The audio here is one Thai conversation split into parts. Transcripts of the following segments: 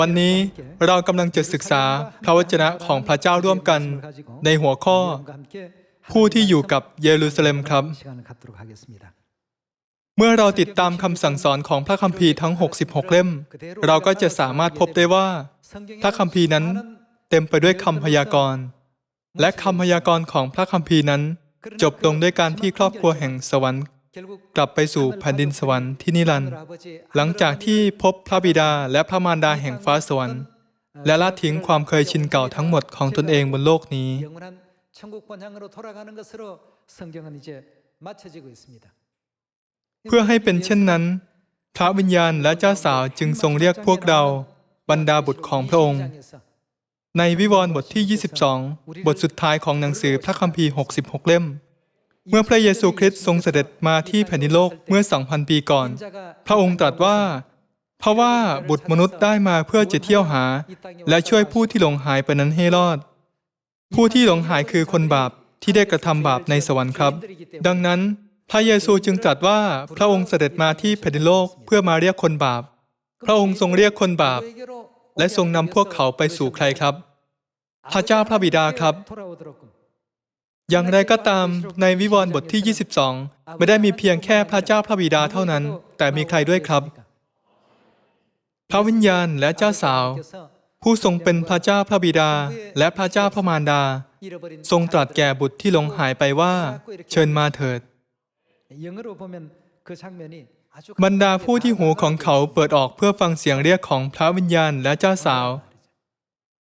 วันนี้เรากำลังจะศึกษาพระวจนะของพระเจ้าร่วมกัน ในหัวข้อ ผู้ที่อยู่กับเยรูซาเล็มครับ เมื่อเราติดตามคำสั่งสอนของพระคัมภีร์ทั้ง 66 เล่ม เราก็จะสามารถพบได้ว่า พระคัมภีร์นั้นเต็มไปด้วยคำพยากรณ์ และคำพยากรณ์ของพระคัมภีร์นั้น จบลงด้วยการที่ครอบครัวแห่งสวรรค์ กลับไปสู่แผ่นดินสวรรค์ที่นิรันดร์หลังจากที่พบพระบิดาและพระมารดาแห่งฟ้าสวรรค์ และละทิ้งความเคยชินเก่าทั้งหมดของตนเองบนโลกนี้ เพื่อให้เป็นเช่นนั้น พระวิญญาณและเจ้าสาวจึงทรงเรียกพวกเราบรรดาบุตรของพระองค์ ในวิวรณ์บทที่ 22 บทสุดท้ายของหนังสือพระคัมภีร์ 66 เล่ม เมื่อพระเยซูคริสต์ทรงเสด็จมาที่แผ่นดินโลกเมื่อ 2,000 ปีก่อน พระองค์ตรัสว่า เพราะว่าบุตรมนุษย์ได้มาเพื่อจะเที่ยวหา และช่วยผู้ที่หลงหายไปนั้นให้รอด ผู้ที่หลงหายคือคนบาปที่ได้กระทำบาปในสวรรค์ครับ ดังนั้น พระเยซูจึงตรัสว่าพระองค์เสด็จมาที่แผ่นดินโลกเพื่อมาเรียกคนบาป พระองค์ทรงเรียกคนบาป และทรงนำพวกเขาไปสู่ใครครับ พระเจ้าพระบิดาครับ อย่างไรก็ตามในวิวรณ์บทที่ 22 ไม่ได้มีเพียงแค่พระเจ้าพระบิดาเท่านั้น แต่มีใครด้วยครับ พระวิญญาณและเจ้าสาว ผู้ทรงเป็นพระเจ้าพระบิดา และพระเจ้าพระมารดา ทรงตรัสแก่บุตรที่หลงหายไปว่า เชิญมาเถิด บรรดาผู้ที่หูของเขาเปิดออกเพื่อฟังเสียงเรียกของพระวิญญาณและเจ้าสาว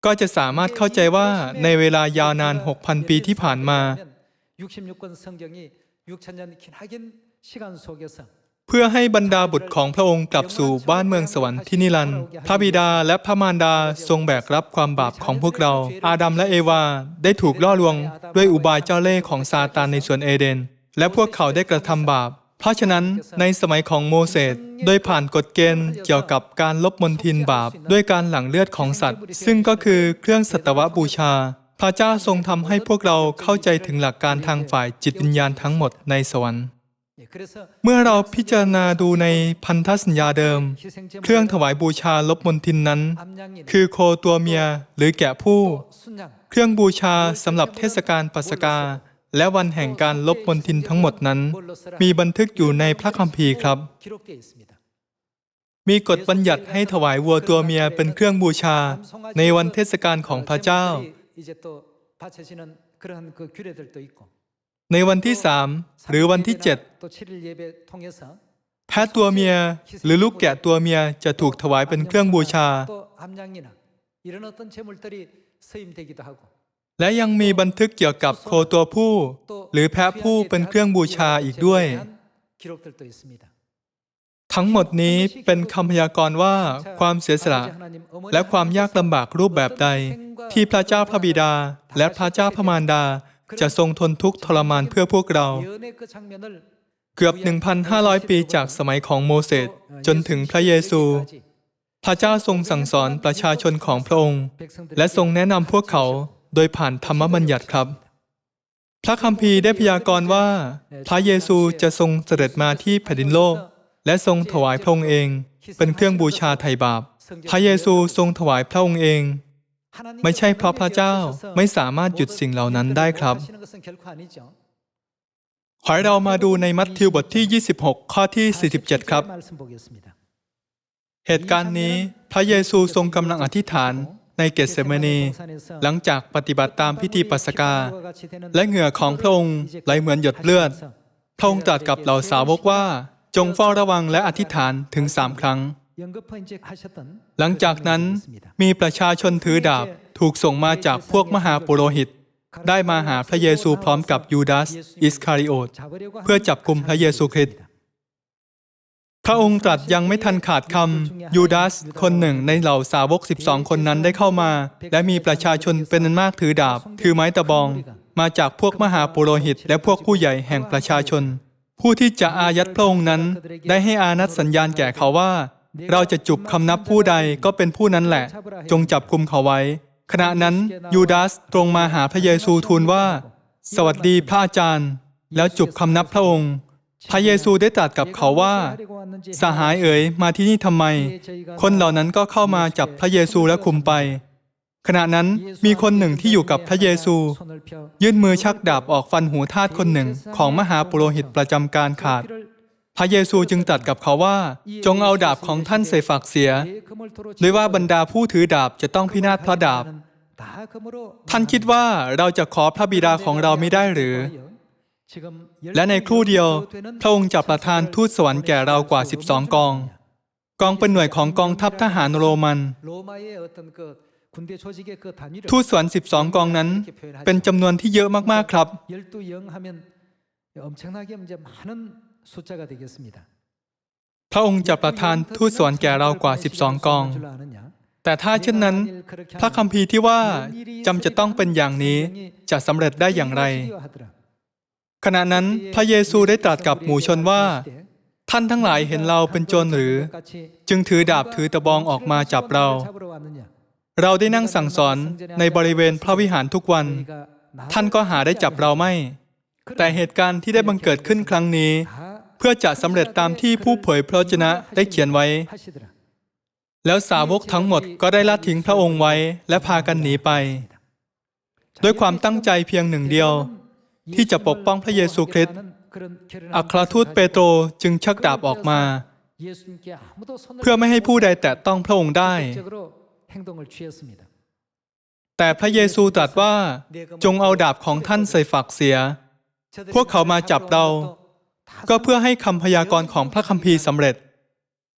ก็จะสามารถเข้าใจว่าในเวลายาวนาน 6,000 ปีที่ผ่านมา เพื่อให้บรรดาบุตรของพระองค์กลับสู่บ้านเมืองสวรรค์ที่นิรันดร์พระบิดาและพระมารดาทรงแบกรับความบาปของพวกเรา อาดัมและเอวาได้ถูกล่อลวง ด้วยอุบายเจ้าเล่ห์ของซาตานในสวนเอเดน และพวกเขาได้กระทำบาป เพราะฉะนั้นในสมัยของโมเสสโดยผ่านกฎเกณฑ์เกี่ยวกับการลบมนทินบาป ด้วยการหลั่งเลือดของสัตว์ ซึ่งก็คือเครื่องสัตวบูชา พระเจ้าทรงทำให้พวกเราเข้าใจถึงหลักการทางฝ่ายจิตวิญญาณทั้งหมดในสวรรค์เมื่อเราพิจารณาดูในพันธสัญญาเดิม เครื่องถวายบูชาลบมนทินนั้น คือโคตัวเมียหรือแกะผู้ เครื่องบูชาสำหรับเทศกาลปัสกา และวันแห่งการลบมนทินทั้งหมดนั้น มีบันทึกอยู่ในพระคัมภีร์ครับ มีกฎบัญญัติให้ถวายวัวตัวเมียเป็นเครื่องบูชา ในวันเทศกาลของพระเจ้า ในวันที่สามหรือวันที่เจ็ดแพะตัวเมียหรือลูกแกะตัวเมียจะถูกถวายเป็นเครื่องบูชา และยังมีบันทึกเกี่ยวกับโคตัวผู้ หรือแพะผู้เป็นเครื่องบูชาอีกด้วย ทั้งหมดนี้เป็นคำพยากรณ์ว่าความเสียสละและความยากลำบากรูปแบบใด ที่พระเจ้าพระบิดา และพระเจ้าพระมารดา จะทรงทนทุกข์ทรมานเพื่อพวกเรา เกือบ 1,500 ปีจากสมัยของโมเสสจนถึงพระเยซูพระเจ้าทรงสั่งสอนประชาชนของพระองค์ และทรงแนะนำพวกเขา โดยผ่านธรรมบัญญัติครับ พระคัมภีร์ได้พยากรณ์ว่า พระเยซูจะทรงเสด็จมาที่แผ่นดินโลก และทรงถวายพระองค์เอง เป็นเครื่องบูชาไถ่บาป พระเยซูทรงถวายพระองค์เอง ไม่ใช่เพราะพระเจ้าไม่สามารถหยุดสิ่งเหล่านั้นได้ครับขอให้เรามาดูในมัทธิวบทที่ 26 ข้อที่ 47 ครับ เหตุการณ์นี้พระเยซูทรงกำลังอธิษฐาน ในเกตเซมานีหลังจากปฏิบัติตามพิธีปัสกา และเหงื่อของพระองค์ไหลเหมือนหยดเลือด พระองค์ตรัสกับเหล่าสาวกว่า จงเฝ้าระวังและอธิษฐานถึงสามครั้ง หลังจากนั้นมีประชาชนถือดาบถูกส่งมาจากพวกมหาปุโรหิต ได้มาหาพระเยซูพร้อมกับยูดาสอิสคาริโอตเพื่อจับกลุ่มพระเยซูคริสต์ พระองค์ตรัสยังไม่ทันขาดคำยูดาสคนหนึ่งในเหล่าสาวก 12 คนนั้นได้เข้ามา และมีประชาชนเป็นอันมากถือดาบ ถือไม้ตะบอง มาจากพวกมหาปุโรหิต และพวกผู้ใหญ่แห่งประชาชน ผู้ที่จะอายัดพระองค์นั้น ได้ให้อานัดสัญญาณแก่เขาว่า เราจะจุบคำนับผู้ใดก็เป็นผู้นั้นแหละ จงจับกุมเขาไว้ ขณะนั้นยูดาสตรงมาหาพระเยซูทูลว่า สวัสดีพระอาจารย์ แล้วจุบคำนับพระองค์ พระเยซูได้ตรัสกับเขาว่า สหายเอ๋ยมาที่นี่ทำไม คนเหล่านั้นก็เข้ามาจับพระเยซูและคุมไป ขณะนั้นมีคนหนึ่งที่อยู่กับพระเยซู ยื่นมือชักดาบออกฟันหูทาสคนหนึ่งของมหาปุโรหิตประจำการขาด พระเยซูจึงตรัสกับเขาว่า จงเอาดาบของท่านใส่ฝักเสียหรือว่าบรรดาผู้ถือดาบจะต้องพินาศพระดาบ ท่านคิดว่าเราจะขอพระบิดาของเราไม่ได้หรือ และในครู่เดียวพระองค์จะประทานทูตสวรรค์แก่เรากว่า 12 กอง กองเป็นหน่วยของกองทัพทหารโรมัน ทูตสวรรค์12 กองนั้น เป็นจำนวนที่เยอะมากๆครับ พระองค์จะประทานทูตสวรรค์แก่เรากว่า 12 กอง แต่ถ้าเช่นนั้น พระคัมภีร์ที่ว่าจำจะต้องเป็นอย่างนี้จะสำเร็จได้อย่างไร ขณะนั้นพระเยซูได้ตรัสกับหมู่ชนว่า ท่านทั้งหลายเห็นเราเป็นโจรหรือ จึงถือดาบถือตะบองออกมาจับเรา เราได้นั่งสั่งสอนในบริเวณพระวิหารทุกวัน ท่านก็หาได้จับเราไม่ แต่เหตุการณ์ที่ได้บังเกิดขึ้นครั้งนี้ เพื่อจะสำเร็จตามที่ผู้เผยพระวจนะได้เขียนไว้ แล้วสาวกทั้งหมดก็ได้ละทิ้งพระองค์ไว้และพากันหนีไป ด้วยความตั้งใจเพียงหนึ่งเดียว ที่จะปกป้องพระเยซูคริสต์อัครทูตเปโตรจึงชักดาบออกมา เพื่อไม่ให้ผู้ใดแตะต้องพระองค์ได้ แต่พระเยซูตรัสว่าจงเอาดาบของท่านใส่ฝักเสีย พวกเขามาจับเรา ก็เพื่อให้คำพยากรณ์ของพระคัมภีร์สำเร็จ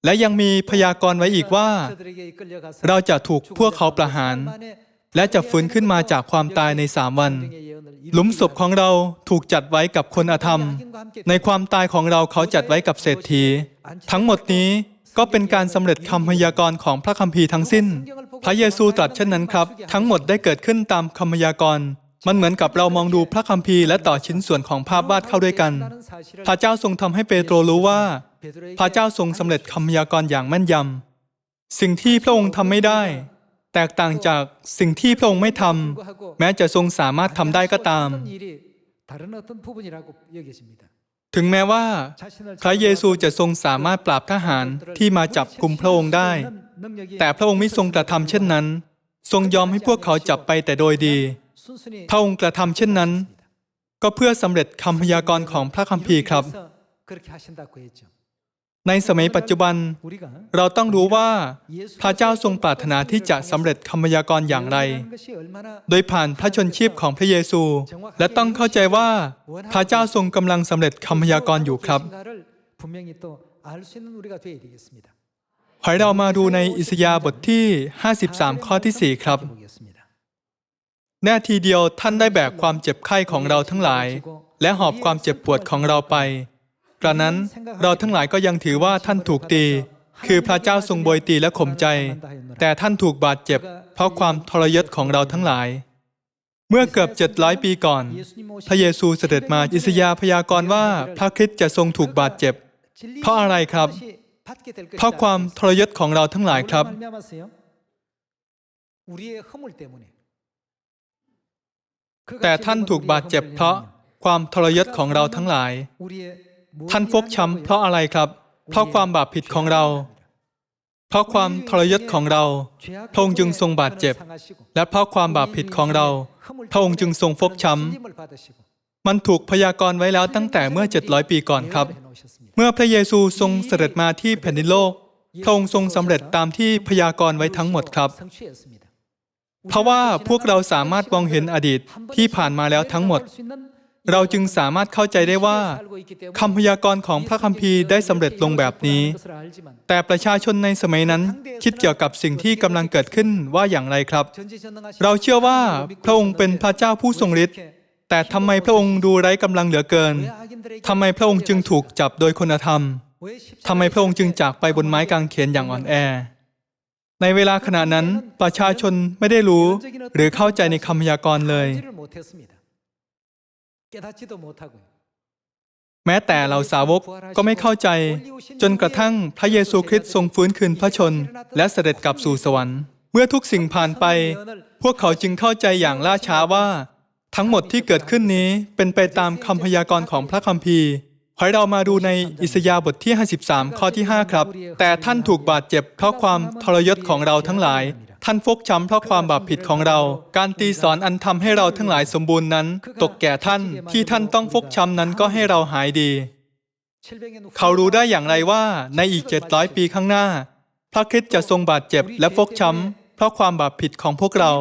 และยังมีพยากรณ์ไว้อีกว่า เราจะถูกพวกเขาประหาร และจะฟื้นขึ้นมาจากความตายในสามวัน หลุมศพของเราถูกจัดไว้กับคนอธรรม ในความตายของเราเขาจัดไว้กับเศรษฐี ทั้งหมดนี้ก็เป็นการสำเร็จคำพยากรณ์ของพระคัมภีร์ทั้งสิ้น พระเยซูตรัสเช่นนั้นครับ ทั้งหมดได้เกิดขึ้นตามคำพยากรณ์มันเหมือนกับเรามองดูพระคัมภีร์และต่อชิ้นส่วนของภาพวาดเข้าด้วยกัน พระเจ้าทรงทำให้เปโตรรู้ว่า พระเจ้าทรงสำเร็จคำพยากรณ์อย่างแม่นยำสิ่งที่พระองค์ทำไม่ได้ แตกต่างจากสิ่งที่พระองค์ไม่ทำแม้จะทรงสามารถทำได้ก็ตาม ถึงแม้ว่าพระเยซูจะทรงสามารถปราบทหารที่มาจับกลุ่มพระองค์ได้ แต่พระองค์ไม่ทรงกระทำเช่นนั้น ทรงยอมให้พวกเขาจับไปแต่โดยดี พระองค์กระทำเช่นนั้น ก็เพื่อสำเร็จคำพยากรณ์ของพระคัมภีร์ครับ ในสมัยปัจจุบัน เราต้องรู้ว่าพระเจ้าทรงปรารถนาที่จะสำเร็จคำพยากรณ์อย่างไร โดยผ่านพระชนชีพของพระเยซู และต้องเข้าใจว่าพระเจ้าทรงกำลังสำเร็จคำพยากรณ์อยู่ครับให้เรามาดูในอิสยาห์บทที่ 53 ข้อที่ 4 ครับ แน่ทีเดียวท่านได้แบกความเจ็บไข้ของเราทั้งหลาย และหอบความเจ็บปวดของเราไป กระนั้นเราทั้งหลายก็ยังถือว่าท่านถูกตี คือพระเจ้าทรงโบยตีและข่มใจ แต่ท่านถูกบาดเจ็บ เพราะความทรยศของเราทั้งหลาย เมื่อเกือบ700ปีก่อน พระเยซูเสด็จมาอิสยาห์พยากรณ์ว่าพระคริสต์จะทรงถูกบาดเจ็บ เพราะอะไรครับ เพราะความทรยศของเราทั้งหลายครับ แต่ท่านถูกบาดเจ็บเพราะความทรยศของเราทั้งหลาย ท่านฟกช้ำเพราะอะไรครับ เพราะความบาปผิดของเรา เพราะความทรยศของเราพระองค์จึงทรงบาดเจ็บ และเพราะความบาปผิดของเราพระองค์จึงทรงฟกช้ำมันถูกพยากรณ์ไว้แล้วตั้งแต่เมื่อ 700 ปีก่อนครับ เมื่อพระเยซูทรงเสด็จมาที่แผ่นดินโลกพระองค์ทรงสำเร็จตามที่พยากรณ์ไว้ทั้งหมดครับ เพราะว่าพวกเราสามารถมองเห็นอดีตที่ผ่านมาแล้วทั้งหมด เราจึงสามารถเข้าใจได้ว่าคำพยากรณ์ของพระคัมภีร์ได้สำเร็จลงแบบนี้ แต่ประชาชนในสมัยนั้นคิดเกี่ยวกับสิ่งที่กำลังเกิดขึ้นว่าอย่างไรครับ เราเชื่อว่าพระองค์เป็นพระเจ้าผู้ทรงฤทธิ์แต่ทำไมพระองค์ดูไร้กำลังเหลือเกินทำไมพระองค์จึงถูกจับโดยคุณธรรมทำไมพระองค์จึงจากไปบนไม้กางเขนอย่างอ่อนแอ ในเวลาขณะนั้นประชาชนไม่ได้รู้ หรือเข้าใจในคำพยากรณ์เลย แม้แต่เหล่าสาวกก็ไม่เข้าใจ จนกระทั่งพระเยซูคริสต์ทรงฟื้นคืนพระชน และเสด็จกลับสู่สวรรค์ เมื่อทุกสิ่งผ่านไป พวกเขาจึงเข้าใจอย่างล่าช้าว่า ทั้งหมดที่เกิดขึ้นนี้เป็นไปตามคำพยากรณ์ของพระคัมภีร์หให้เรามาดูในอิสยาห์บทที่ 53 ข้อที่ 5 ครับ แต่ท่านถูกบาดเจ็บเพราะความทรยศของเราทั้งหลาย ท่านฟกช้ำเพราะความบาปผิดของเรา การตีสอนอันทำให้เราทั้งหลายสมบูรณ์นั้น ตกแก่ท่านที่ท่านต้องฟกช้ำนั้นก็ให้เราหายดี เขารู้ได้อย่างไรว่าในอีก700ปีข้างหน้า พระคริสต์จะทรงบาดเจ็บและฟกช้ำเพราะความบาปผิดของพวกเรา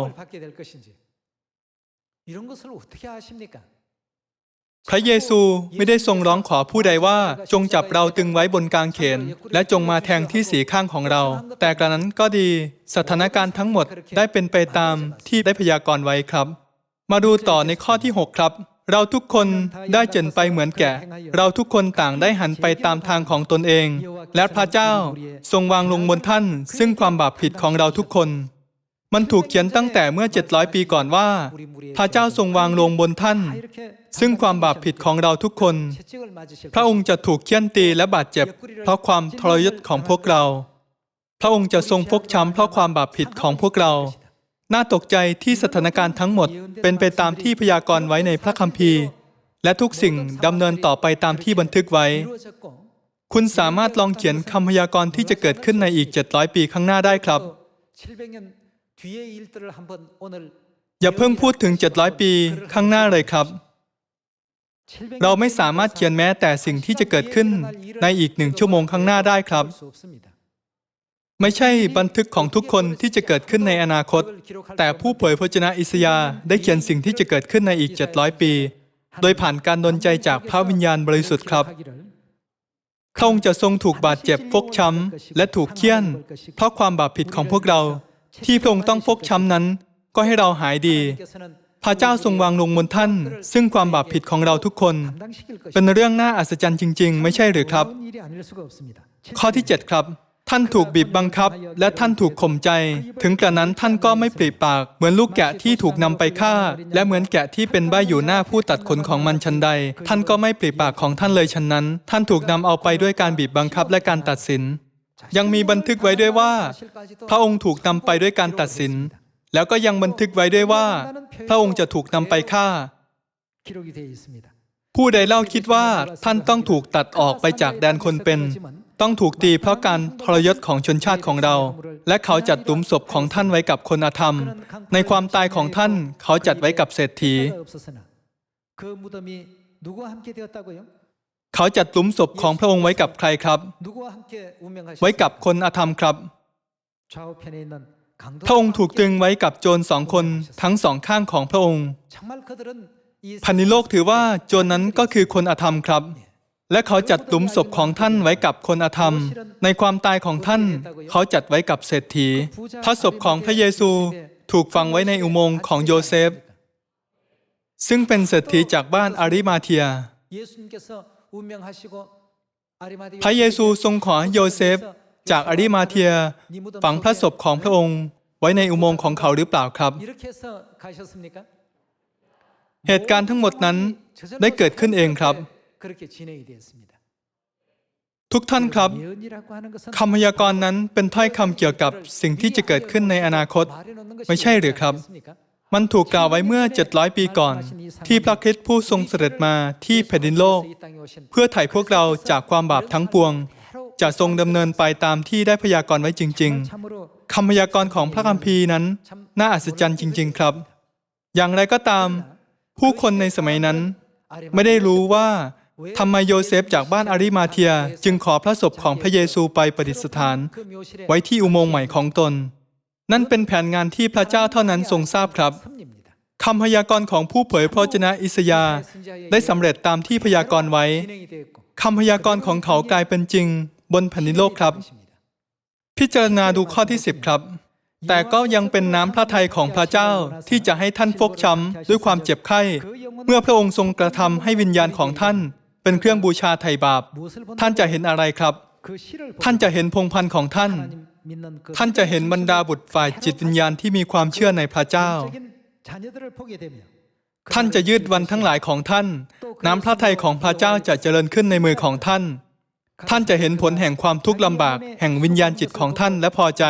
พระเยซูไม่ได้ทรงร้องขอผู้ใดว่า จงจับเราตึงไว้บนกางเขน และจงมาแทงที่สีข้างของเรา แต่กระนั้นก็ดี สถานการณ์ทั้งหมดได้เป็นไปตามที่ได้พยากรณ์ไว้ครับ มาดูต่อในข้อที่ 6 ครับ เราทุกคนได้เจนไปเหมือนแกะเราทุกคนต่างได้หันไปตามทางของตนเอง และพระเจ้าทรงวางลงบนท่าน ซึ่งความบาปผิดของเราทุกคน มันถูกเขียนตั้งแต่เมื่อ 700 ปีก่อนว่าพระเจ้าทรงวางลงบนท่าน ซึ่งความบาปผิดของเราทุกคน พระองค์จะถูกเคี่ยนตีและบาดเจ็บ เพราะความทรยศของพวกเรา พระองค์จะทรงฟกช้ำเพราะความบาปผิดของพวกเรา น่าตกใจที่สถานการณ์ทั้งหมด เป็นไปตามที่พยากรณ์ไว้ในพระคัมภีร์ และทุกสิ่งดำเนินต่อไปตามที่บันทึกไว้ คุณสามารถลองเขียนคำพยากรณ์ที่จะเกิดขึ้นในอีก 700 ปีข้างหน้าได้ครับ อย่าเพิ่งพูดถึง 700 ปีข้างหน้าเลยครับ เราไม่สามารถเขียนแม้แต่สิ่งที่จะเกิดขึ้นในอีกหนึ่งชั่วโมงข้างหน้าได้ครับ ไม่ใช่บันทึกของทุกคนที่จะเกิดขึ้นในอนาคต แต่ผู้เผยพระชนะอิสยาได้เขียนสิ่งที่จะเกิดขึ้นในอีก 700 ปี โดยผ่านการดนใจจากพระวิญญาณบริสุทธิ์ครับพระงจะทรงถูกบาดเจ็บฟกช้ำและถูกเคี่ยน เพราะความบาปผิดของพวกเรา ที่พระองค์ต้องฟกช้ำนั้น ก็ให้เราหายดี พระเจ้าทรงวางลงบนท่าน ซึ่งความบาปผิดของเราทุกคน เป็นเรื่องน่าอัศจรรย์จริง ๆ ไม่ใช่หรือครับ ข้อที่ 7 ครับ ท่านถูกบีบบังคับ และท่านถูกข่มใจ ถึงกระนั้นท่านก็ไม่ปริปาก เหมือนลูกแกะที่ถูกนำไปฆ่า และเหมือนแกะที่เป็นใบอยู่หน้าผู้ตัดขนของมันชันใด ท่านก็ไม่ปริปากของท่านเลยชันนั้น ท่านถูกนำเอาไปด้วยการบีบบังคับและการตัดสิน ยังมีบันทึกไว้ด้วยว่า พระองค์ถูกนำไปด้วยการตัดสิน แล้วก็ยังบันทึกไว้ด้วยว่า พระองค์จะถูกนำไปฆ่า ผู้ใดเล่าคิดว่าท่านต้องถูกตัดออกไปจากแดนคนเป็น ต้องถูกตีเพราะการทรยศของชนชาติของเรา และเขาจัดตุมศพของท่านไว้กับคนอธรรม ในความตายของท่านเขาจัดไว้กับเศรษฐี เขาจัดตุ้มศพของพระองค์ไว้กับใครครับ ไว้กับคนอธรรมครับ พระองค์ถูกตึงไว้กับโจรสองคนทั้งสองข้างของพระองค์พันนิโลกถือว่าโจรนั้นก็คือคนอธรรมครับ และเขาจัดตุ้มศพของท่านไว้กับคนอธรรม ในความตายของท่าน เขาจัดไว้กับเศรษฐีพระศพของพระเยซูถูกฝังไว้ในอุโมงค์ของโยเซฟ ซึ่งเป็นเศรษฐีจากบ้านอาริมาเทีย พระเยซูทรงขอให้โยเซฟ จากอาริมาเทีย ฝังพระศพของพระองค์ ไว้ในอุโมงค์ของเขาหรือเปล่าครับ เหตุการณ์ทั้งหมดนั้นได้เกิดขึ้นเองครับ ทุกท่านครับคำพยากรณ์นั้นเป็นถ้อยคำเกี่ยวกับสิ่งที่จะเกิดขึ้นในอนาคต ไม่ใช่หรือครับ มันถูกกล่าวไว้เมื่อ 700 ปีก่อน ที่พระคริสต์ผู้ทรงเสด็จมาที่แผ่นดินโลก เพื่อไถ่พวกเราจากความบาปทั้งปวง จะทรงดำเนินไปตามที่ได้พยากรณ์ไว้จริง ๆคำพยากรณ์ของพระคัมภีร์นั้น น่าอัศจรรย์จริง ๆ ครับ อย่างไรก็ตาม ผู้คนในสมัยนั้น ไม่ได้รู้ว่าทำไมโยเซฟจากบ้านอาริมาเทียจึงขอพระศพของพระเยซูไปประดิษฐาน ไว้ที่อุโมงค์ใหม่ของตน นั่นเป็นแผนงานที่พระเจ้าเท่านั้นทรงทราบครับคำพยากรณ์ของผู้เผยพระชนะอิสยาได้สำเร็จตามที่พยากรณ์ไว้คำพยากรณ์ของเขากลายเป็นจริง บนแผ่นดินโลกครับ พิจารณาดูข้อที่ 10 ครับ แต่ก็ยังเป็นน้ำพระทัยของพระเจ้าที่จะให้ท่านฟกช้ำด้วยความเจ็บไข้ เมื่อพระองค์ทรงกระทำให้วิญญาณของท่าน เป็นเครื่องบูชาไถ่บาป ท่านจะเห็นอะไรครับ ท่านจะเห็นพงพันของท่าน ท่านจะเห็นบรรดาบุตรฝ่ายจิตวิญญาณที่มีความเชื่อในพระเจ้า ท่านจะยืดวันทั้งหลายของท่าน น้ำพระทัยของพระเจ้าจะเจริญขึ้นในมือของท่าน ท่านจะเห็นผลแห่งความทุกข์ลำบาก แห่งวิญญาณจิตของท่านและพอใจ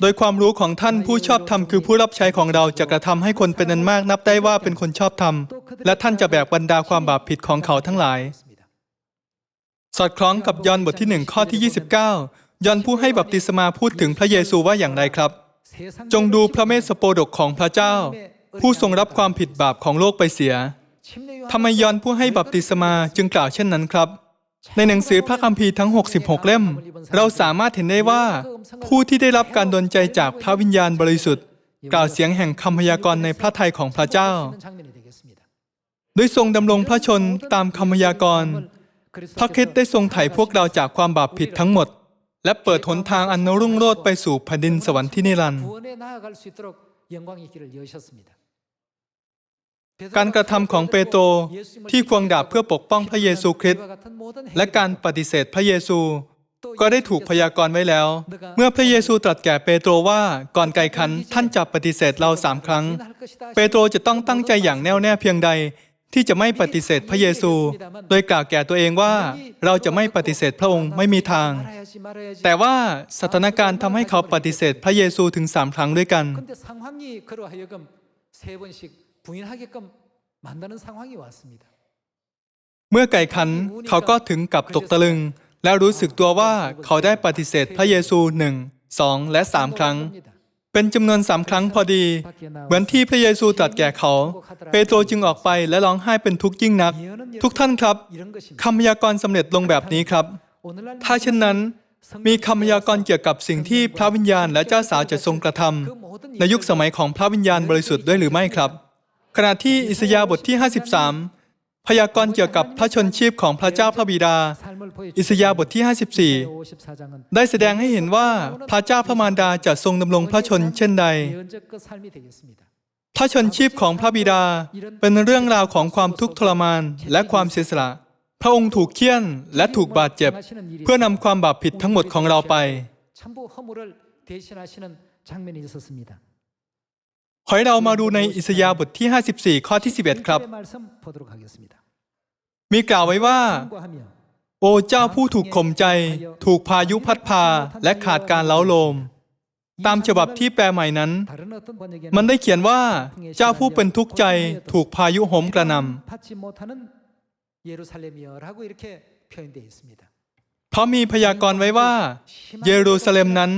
โดยความรู้ของท่านผู้ชอบธรรมคือผู้รับใช้ของเราจะกระทำให้คนเป็นอันมากนับได้ว่าเป็นคนชอบธรรม และท่านจะแบกบรรดาความบาปผิดของเขาทั้งหลาย สอดคล้องกับยอห์นบทที่หนึ่งข้อที่ 29 ยอนผู้ให้บัพติศมาพูดถึงพระเยซูว่าอย่างไรครับ จงดูพระเมสสโปดกของพระเจ้า ผู้ทรงรับความผิดบาปของโลกไปเสียทำไมยอนผู้ให้บัพติศมาจึงกล่าวเช่นนั้นครับ ในหนังสือพระคัมภีร์ทั้ง 66 เล่ม เราสามารถเห็นได้ว่า ผู้ที่ได้รับการดลใจจากพระวิญญาณบริสุทธิ์ กล่าวเสียงแห่งคำพยากรณ์ในพระทัยของพระเจ้าโดยทรงดำรงพระชนตามคำพยากรณ์พระคริสต์ได้ทรงไถ่พวกเราจากความบาปผิดทั้งหมด และเปิดหนทางอันรุ่งโรจน์ไปสู่แผ่นดินสวรรค์ที่นิรันดร์การกระทำของเปโตรที่ควงดาบเพื่อปกป้องพระเยซูคริสต์และการปฏิเสธพระเยซู ก็ได้ถูกพยากรณ์ไว้แล้ว เมื่อพระเยซูตรัสแก่เปโตรว่าก่อนไกลคันท่านจะปฏิเสธเราสามครั้ง เปโตรจะต้องตั้งใจอย่างแน่วแน่เพียงใด ที่จะไม่ปฏิเสธพระเยซู โดยกล่าวแก่ตัวเองว่าเราจะไม่ปฏิเสธพระองค์ไม่มีทาง แต่ว่าสถานการณ์ทำให้เขาปฏิเสธพระเยซูถึงสามครั้งด้วยกัน เมื่อไก่ขันเขาก็ถึงกับตกตะลึง และรู้สึกตัวว่าเขาได้ปฏิเสธพระเยซูหนึ่งสองและสามครั้ง เป็นจำนวนสามครั้งพอดี เหมือนที่พระเยซูตรัสแก่เขา เปโตรจึงออกไปและร้องไห้เป็นทุกข์ยิ่งนัก ทุกท่านครับคำพยากรณ์สำเร็จลงแบบนี้ครับ ถ้าเช่นนั้นมีคำพยากรณ์เกี่ยวกับสิ่งที่พระวิญญาณและเจ้าสาวจะทรงกระทำในยุคสมัยของพระวิญญาณบริสุทธิ์ด้วยหรือไม่ครับ ขณะที่อิสยาห์บทที่ 53 พยากรณ์เกี่ยวกับพระชนชีพของพระเจ้าพระบิดา อิสยาห์บทที่ 54 ได้แสดงให้เห็นว่าพระเจ้าพระมารดาจะทรงดำรงพระชนเช่นใด พระชนชีพของพระบิดาเป็นเรื่องราวของความทุกข์ทรมานและความเสียสละ พระองค์ถูกเคี่ยนและถูกบาดเจ็บ เพื่อนำความบาปผิดทั้งหมดของเราไปขอให้เรามาดูในอิสยาห์บทที่ 54 ข้อที่ 11 ครับ มีกล่าวไว้ว่า โอเจ้าผู้ถูกข่มใจ ถูกพายุพัดพาและขาดการเล้าโลม ตามฉบับที่แปลใหม่นั้น มันได้เขียนว่า เจ้าผู้เป็นทุกข์ใจ ถูกพายุโหมกระนำเพราะมีพยากรณ์ไว้ว่า เยรูซาเล็มนั้น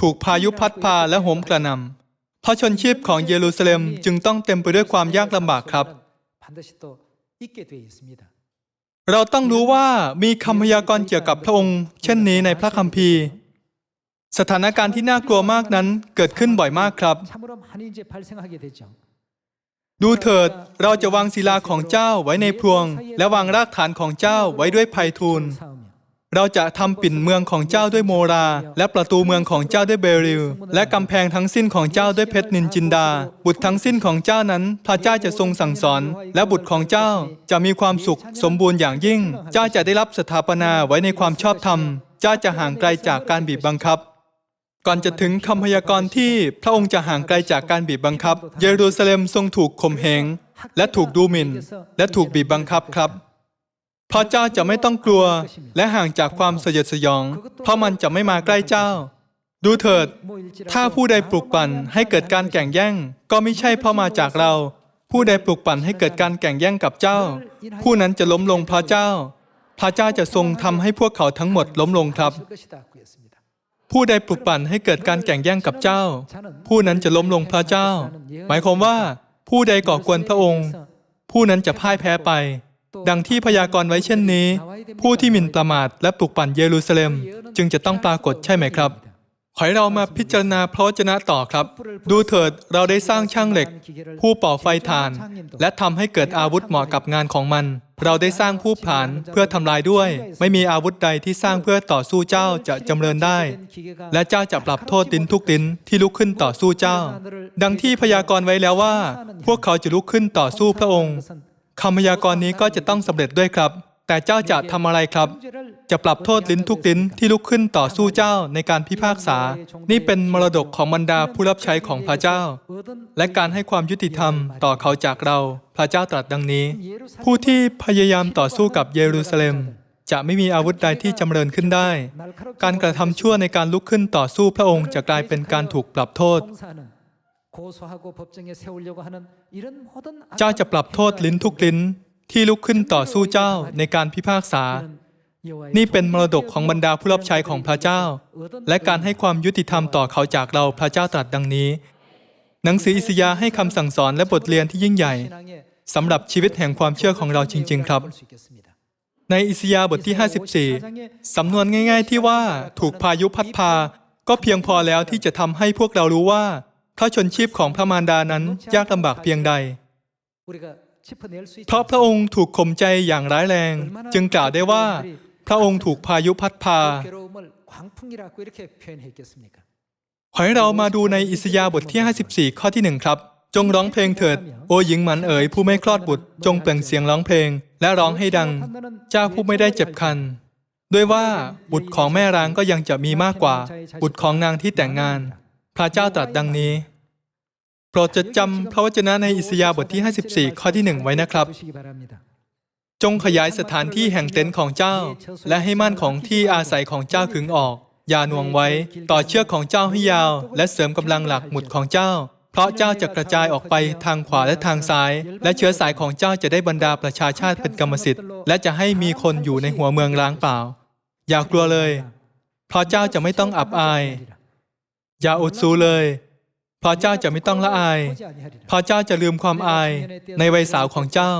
ถูกพายุพัดพาและโหมกระนำเพราะชนชีพของเยรูซาเล็มจึงต้องเต็มไปด้วยความยากลำบากครับ เราต้องรู้ว่ามีคำพยากรณ์เกี่ยวกับพระองค์ เช่นนี้ในพระคัมภีร์ สถานการณ์ที่น่ากลัวมากนั้นเกิดขึ้นบ่อยมากครับ ดูเถิดเราจะวางศิลาของเจ้าไว้ในพวง และวางรากฐานของเจ้าไว้ด้วยไพฑูรย์ เราจะทำปิ่นเมืองของเจ้าด้วยโมรา และประตูเมืองของเจ้าด้วยเบริล และกำแพงทั้งสิ้นของเจ้าด้วยเพชรนินจินดา บุตรทั้งสิ้นของเจ้านั้น พระเจ้าจะทรงสั่งสอน และบุตรของเจ้าจะมีความสุขสมบูรณ์อย่างยิ่ง เจ้าจะได้รับสถาปนาไว้ในความชอบธรรม เจ้าจะห่างไกลจากการบีบบังคับก่อนจะถึงคำพยากรณ์ที่พระองค์จะห่างไกลจากการบีบบังคับ เยรูซาเล็มทรงถูกข่มเหงและถูกดูหมิ่น และถูกบีบบังคับครับ พระเจ้าจะไม่ต้องกลัว และห่างจากความสยดสยอง เพราะมันจะไม่มาใกล้เจ้า ดูเถิด ถ้าผู้ใดปลุกปั่นให้เกิดการแข่งแย่ง ก็ไม่ใช่เพราะมาจากเรา ผู้ใดปลุกปั่นให้เกิดการแข่งแย่งกับเจ้า ผู้นั้นจะล้มลงพระเจ้า พระเจ้าจะทรงทำให้พวกเขาทั้งหมดล้มลงครับ ผู้ใดปลุกปั่นให้เกิดการแข่งแย่งกับเจ้า ผู้นั้นจะล้มลงพระเจ้า หมายความว่า ผู้ใดก่อกวนพระองค์ ผู้นั้นจะพ่ายแพ้ไป ดังที่พยากรณ์ไว้เช่นนี้ ผู้ที่หมิ่นประมาทและปลุกปั่นเยรูซาเล็ม จึงจะต้องปรากฏใช่ไหมครับ ขอให้เรามาพิจารณาพระวจนะต่อครับ ดูเถิดเราได้สร้างช่างเหล็ก ผู้ป่อไฟถ่าน และทำให้เกิดอาวุธเหมาะกับงานของมัน เราได้สร้างผู้ผานเพื่อทำลายด้วย ไม่มีอาวุธใดที่สร้างเพื่อต่อสู้เจ้าจะจำเริญได้ และเจ้าจะปรับโทษดินทุกดินที่ลุกขึ้นต่อสู้เจ้า ดังที่พยากรณ์ไว้แล้วว่า พวกเขาจะลุกขึ้นต่อสู้พระองค์ คำพยากรณ์นี้ก็จะต้องสำเร็จด้วยครับ แต่เจ้าจะทำอะไรครับ จะปรับโทษลิ้นทุกลิ้นที่ลุกขึ้นต่อสู้เจ้าในการพิพากษา นี่เป็นมรดกของบรรดาผู้รับใช้ของพระเจ้า และการให้ความยุติธรรมต่อเขาจากเรา พระเจ้าตรัสดังนี้ ผู้ที่พยายามต่อสู้กับเยรูซาเล็ม จะไม่มีอาวุธใดที่จำเริญขึ้นได้ การกระทำชั่วในการลุกขึ้นต่อสู้พระองค์จะกลายเป็นการถูกปรับโทษ เจ้าจะปรับโทษลิ้นทุกลิ้นที่ลุกขึ้นต่อสู้เจ้าในการพิพากษา นี่เป็นมรดกของบรรดาผู้รับใช้ของพระเจ้า และการให้ความยุติธรรมต่อเขาจากเราพระเจ้าตรัสดังนี้ หนังสืออิสยาห์ให้คำสั่งสอนและบทเรียนที่ยิ่งใหญ่สำหรับชีวิตแห่งความเชื่อของเราจริง ๆ ครับ ในอิสยาห์บทที่ 54 สำนวนง่าย ๆ ที่ว่าถูกพายุพัดพา ก็เพียงพอแล้วที่จะทำให้พวกเรารู้ว่า พระชนชีพของพระมารดานั้นยากลำบากเพียงใด เพราะพระองค์ถูกข่มใจอย่างร้ายแรง จึงกล่าวได้ว่า พระองค์ถูกพายุพัดพา ขอให้เรามาดูในอิสยาห์บทที่ 54 ข้อที่หนึ่งครับ จงร้องเพลงเถิด โอหญิงหมันเอ๋ยผู้ไม่คลอดบุตร จงเปล่งเสียงร้องเพลง และร้องให้ดัง เจ้าผู้ไม่ได้เจ็บคันด้วยว่าบุตรของแม่ร้างก็ยังจะมีมากกว่า บุตรของนางที่แต่งงาน พระเจ้าตรัสดังนี้ โปรดจดจำพระวจนะในอิสยาห์บทที่ 54 ข้อที่หนึ่งไว้นะครับ จงขยายสถานที่แห่งเต็นท์ของเจ้า และให้ม่านของที่อาศัยของเจ้าขึงออก อย่าหน่วงไว้ ต่อเชือกของเจ้าให้ยาว และเสริมกำลังหลักหมุดของเจ้า เพราะเจ้าจะกระจายออกไปทางขวาและทางซ้าย และเชื้อสายของเจ้าจะได้บรรดาประชาชาติเป็นกรรมสิทธิ์ และจะให้มีคนอยู่ในหัวเมืองล้างเปล่า อย่ากลัวเลย เพราะเจ้าจะไม่ต้องอับอาย อย่าอดสูเลย พระเจ้าจะไม่ต้องละอาย พระเจ้าจะลืมความอาย ในวัยสาวของเจ้า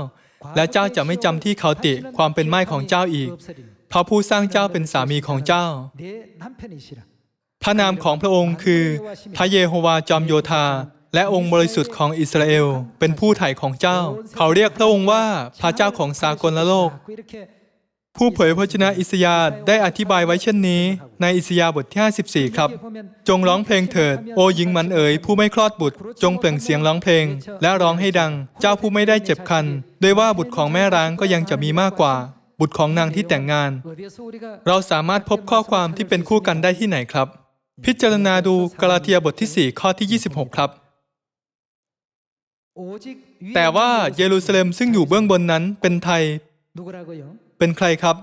และเจ้าจะไม่จำที่เขาติความเป็นไม้ของเจ้าอีก เพราะผู้สร้างเจ้าเป็นสามีของเจ้า พระนามของพระองค์คือ พระเยโฮวาจอมโยธาและองค์บริสุทธิ์ของอิสราเอล เป็นผู้ไถ่ของเจ้า เขาเรียกพระองค์ว่าพระเจ้าของสากลโลก ผู้เผยพระชนะอิสยาห์ได้อธิบายไว้เช่นนี้ ในอิสยาห์บทที่ 54 ครับ จงร้องเพลงเถิด โอหญิงมันเอ๋ยผู้ไม่คลอดบุตร จงเปล่งเสียงร้องเพลง และร้องให้ดัง เจ้าผู้ไม่ได้เจ็บคันด้วยว่าบุตรของแม่ร้างก็ยังจะมีมากกว่า บุตรของนางที่แต่งงาน เราสามารถพบข้อความที่เป็นคู่กันได้ที่ไหนครับ พิจารณาดูกาลาเทียบทที่ 4 ข้อที่ 26 ครับแต่ว่าเยรูซาเล็มซึ่งอยู่เบื้องบนนั้นเป็นไทย เป็นใครครับ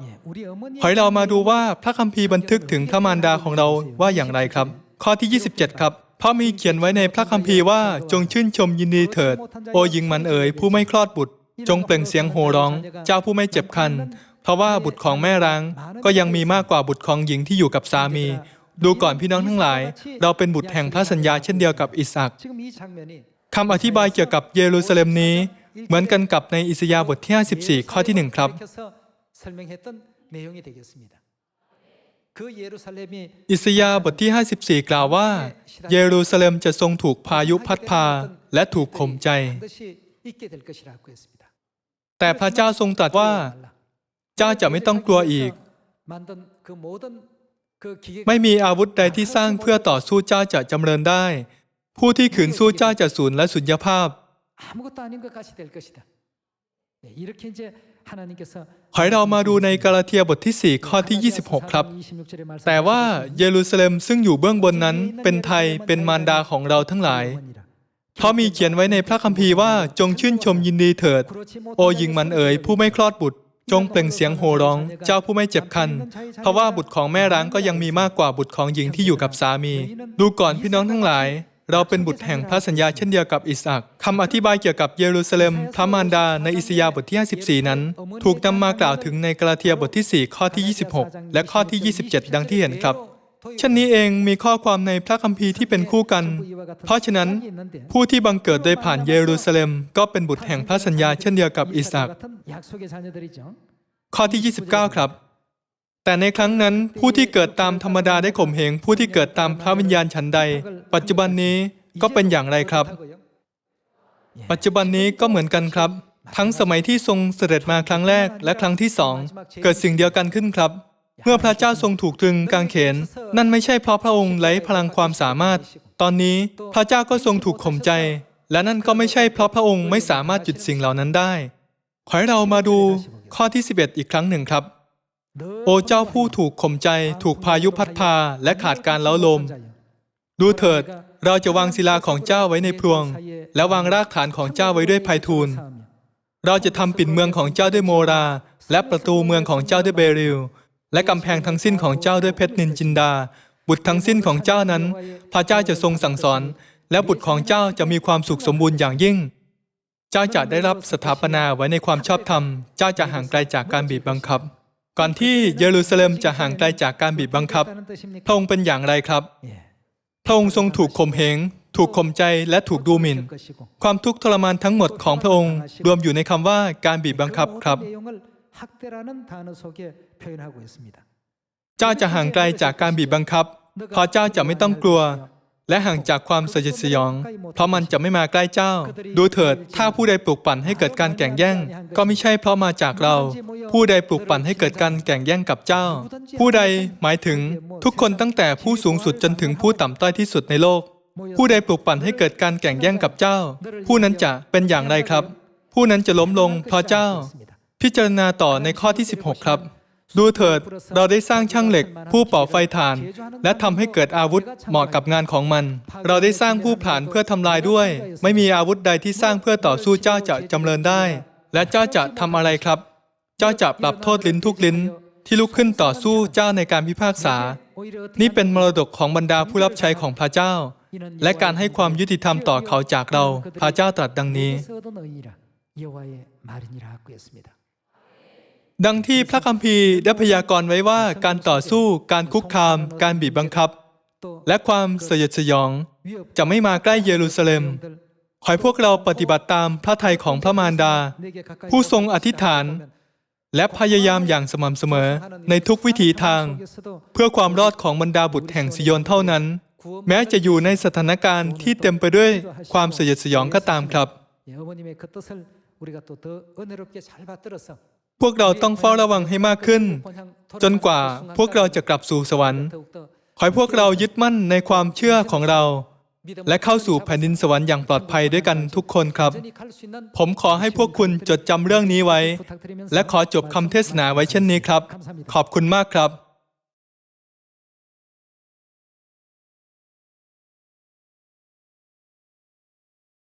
ขอให้เรามาดูว่าพระคัมภีร์บันทึกถึงพระมารดาของเราว่าอย่างไรครับ ข้อที่ 27 ครับเพราะมีเขียนไว้ในพระคัมภีร์ว่าจงชื่นชมยินดีเถิด โอหญิงมันเอ๋ยผู้ไม่คลอดบุตร จงเปล่งเสียงโห่ร้อง เจ้าผู้ไม่เจ็บคัน เพราะว่าบุตรของแม่ร้าง ก็ยังมีมากกว่าบุตรของหญิงที่อยู่กับสามี ดูก่อนพี่น้องทั้งหลาย เราเป็นบุตรแห่งพระสัญญาเช่นเดียวกับอิสอักคำอธิบายเกี่ยวกับเยรูซาเล็มนี้ เหมือนกันกับในอิสยาห์บทที่ 54 ข้อที่ 1 ครับ อิสยาห์บทที่ 54 กล่าวว่า เยรูซาเล็มจะทรงถูกพายุพัดพาและถูกข่มใจ แต่พระเจ้าทรงตรัสว่า เจ้าจะไม่ต้องกลัวอีก ไม่มีอาวุธใดที่สร้างเพื่อต่อสู้เจ้าจะจำเริญได้ ผู้ที่ขืนสู้เจ้าจะสูญและสุญญภาพ ขอให้เรามาดูในกาลาเทียบทที่ 4 ข้อที่ 26 ครับ แต่ว่าเยรูซาเล็มซึ่งอยู่เบื้องบนนั้น เป็นไทยเป็นมารดาของเราทั้งหลาย เพราะมีเขียนไว้ในพระคัมภีร์ว่าจงชื่นชมยินดีเถิด โอหญิงมันเอ๋ยผู้ไม่คลอดบุตร จงเปล่งเสียงโห่ร้อง เจ้าผู้ไม่เจ็บคัน เพราะว่าบุตรของแม่ร้างก็ยังมีมากกว่าบุตรของหญิงที่อยู่กับสามี ดูก่อนพี่น้องทั้งหลาย เราเป็นบุตรแห่งพระสัญญาเช่นเดียวกับอิสอักคำอธิบายเกี่ยวกับเยรูซาเล็มพระมารดาในอิสยาบทที่ 54 นั้น ถูกนำมากล่าวถึงในกาลาเทียบทที่ 4 ข้อที่ 26 และข้อที่ 27 ดังที่เห็นครับเช่นนี้เองมีข้อความในพระคัมภีร์ที่เป็นคู่กัน เพราะฉะนั้น ผู้ที่บังเกิดโดยผ่านเยรูซาเล็ม ก็เป็นบุตรแห่งพระสัญญาเช่นเดียวกับอิสอักข้อที่ 29 ครับ แต่ในครั้งนั้นผู้ที่เกิดตามธรรมดาได้ข่มเหงผู้ที่เกิดตามพระวิญญาณฉันใด ปัจจุบันนี้ก็เป็นอย่างไรครับ ปัจจุบันนี้ก็เหมือนกันครับ ทั้งสมัยที่ทรงเสด็จมาครั้งแรกและครั้งที่สองเกิดสิ่งเดียวกันขึ้นครับ เมื่อพระเจ้าทรงถูกตรึงกางเขน นั่นไม่ใช่เพราะพระองค์ไร้พลังความสามารถ ตอนนี้พระเจ้าก็ทรงถูกข่มใจ และนั่นก็ไม่ใช่เพราะพระองค์ไม่สามารถหยุดสิ่งเหล่านั้นได้ ขอให้เรามาดูข้อที่ 11 อีกครั้งหนึ่งครับ โอเจ้าผู้ถูกข่มใจ ถูกพายุพัดพาและขาดการเล้าลม ดูเถิด เราจะวางศิลาของเจ้าไว้ในพรวง และวางรากฐานของเจ้าไว้ด้วยไพทูลเราจะทำปิ่นเมืองของเจ้าด้วยโมรา และประตูเมืองของเจ้าด้วยเบริล และกำแพงทั้งสิ้นของเจ้าด้วยเพชรนินจินดา บุตรทั้งสิ้นของเจ้านั้น พระเจ้าจะทรงสั่งสอน และบุตรของเจ้าจะมีความสุขสมบูรณ์อย่างยิ่ง เจ้าจะได้รับสถาปนาไว้ในความชอบธรรม เจ้าจะห่างไกลจากการบีบบังคับ ก่อนที่เยรูซาเล็มจะห่างไกลจากการบีบบังคับ พระองค์เป็นอย่างไรครับ พระองค์ทรงถูกข่มเหง ถูกข่มใจ และถูกดูหมิ่น ความทุกข์ทรมานทั้งหมดของพระองค์ รวมอยู่ในคำว่าการบีบบังคับครับ เจ้าจะห่างไกลจากการบีบบังคับพราะเจ้าจะไม่ต้องกลัว และห่างจากความสยดสยอง เพราะมันจะไม่มาใกล้เจ้า ดูเถิด ถ้าผู้ใดปลุกปั่นให้เกิดการแข่งแย่ง ก็ไม่ใช่เพราะมาจากเรา ผู้ใดปลุกปั่นให้เกิดการแข่งแย่งกับเจ้า ผู้ใดหมายถึงทุกคนตั้งแต่ผู้สูงสุดจนถึงผู้ต่ำต้อยที่สุดในโลก ผู้ใดปลุกปั่นให้เกิดการแข่งแย่งกับเจ้า ผู้นั้นจะเป็นอย่างไรครับ ผู้นั้นจะล้มลงเพราะเจ้า พิจารณาต่อในข้อที่ 16 ครับ ดูเถิด เราได้สร้างช่างเหล็ก ผู้เป่าไฟถ่าน และทำให้เกิดอาวุธเหมาะกับงานของมัน เราได้สร้างผู้ผลานเพื่อทำลายด้วย ไม่มีอาวุธใดที่สร้างเพื่อต่อสู้เจ้าจะจำเริญได้ และเจ้าจะทำอะไรครับ เจ้าจะปรับโทษลิ้นทุกลิ้น ที่ลุกขึ้นต่อสู้เจ้าในการพิพากษา นี่เป็นมรดกของบรรดาผู้รับใช้ของพระเจ้า และการให้ความยุติธรรมต่อเขาจากเรา พระเจ้าตรัสดังนี้ ดังที่พระคัมภีร์ได้พยากรณ์ไว้ว่าการต่อสู้การคุกคาม การบีบบังคับ และความสยดสยอง จะไม่มาใกล้เยรูซาเล็มขอให้พวกเราปฏิบัติตามพระทัยของพระมารดา ผู้ทรงอธิษฐาน และพยายามอย่างสม่ำเสมอในทุกวิถีทาง เพื่อความรอดของบรรดาบุตรแห่งสิโยนเท่านั้น แม้จะอยู่ในสถานการณ์ที่เต็มไปด้วยความสยดสยองก็ตามครับ พวกเราต้องเฝ้าระวังให้มากขึ้น จนกว่าพวกเราจะกลับสู่สวรรค์ขอให้พวกเรายึดมั่นในความเชื่อของเรา และเข้าสู่แผ่นดินสวรรค์อย่างปลอดภัยด้วยกันทุกคนครับ ผมขอให้พวกคุณจดจำเรื่องนี้ไว้ และขอจบคำเทศนาไว้เช่นนี้ครับ ขอบคุณมากครับ